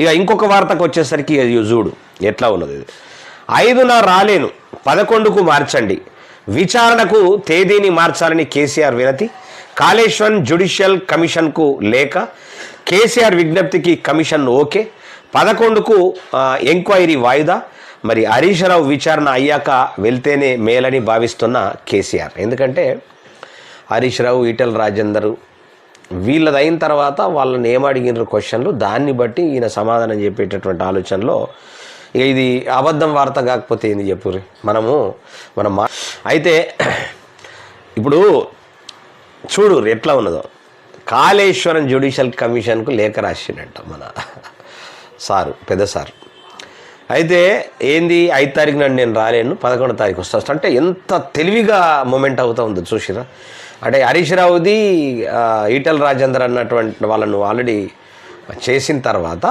ఇక ఇంకొక వార్తకు వచ్చేసరికి ఇది చూడు ఎట్లా ఉన్నది ఇది. ఐదున రాలేను పదకొండుకు మార్చండి. విచారణకు తేదీని మార్చాలని కేసీఆర్ వినతి కాళేశ్వరం జ్యుడిషియల్ కమిషన్కు లేక కేసీఆర్ విజ్ఞప్తికి కమిషన్ ఓకే పదకొండుకు ఎంక్వైరీ వాయిదా మరి హరీష్ రావు విచారణ అయ్యాక వెళ్తేనే మేలని భావిస్తున్న కేసీఆర్. ఎందుకంటే హరీష్ రావు ఈటల రాజేందర్ వీళ్ళది అయిన తర్వాత వాళ్ళని ఏం అడిగినారు క్వశ్చన్లు? దాన్ని బట్టి ఈయన సమాధానం చెప్పేటటువంటి ఆలోచనలో ఇక ఇది అబద్ధం వార్త కాకపోతే ఏంది చెప్పుర్రి? మనము మనం మా అయితే ఇప్పుడు చూడు ఎట్లా ఉన్నదో. కాళేశ్వరం జ్యుడిషియల్ కమిషన్కు లేఖ రాసిండట మన సారు పెద్ద సారు. అయితే ఏంది ఐదు తారీఖు నాడు నేను రాలేను పదకొండో తారీఖు వస్తా అంటే ఎంత తెలివిగా మూమెంట్ అవుతూ ఉందో చూసిరా? అంటే హరీష్ రావుది ఈటల రాజేందర్ అన్నటువంటి వాళ్ళను ఆల్రెడీ చేసిన తర్వాత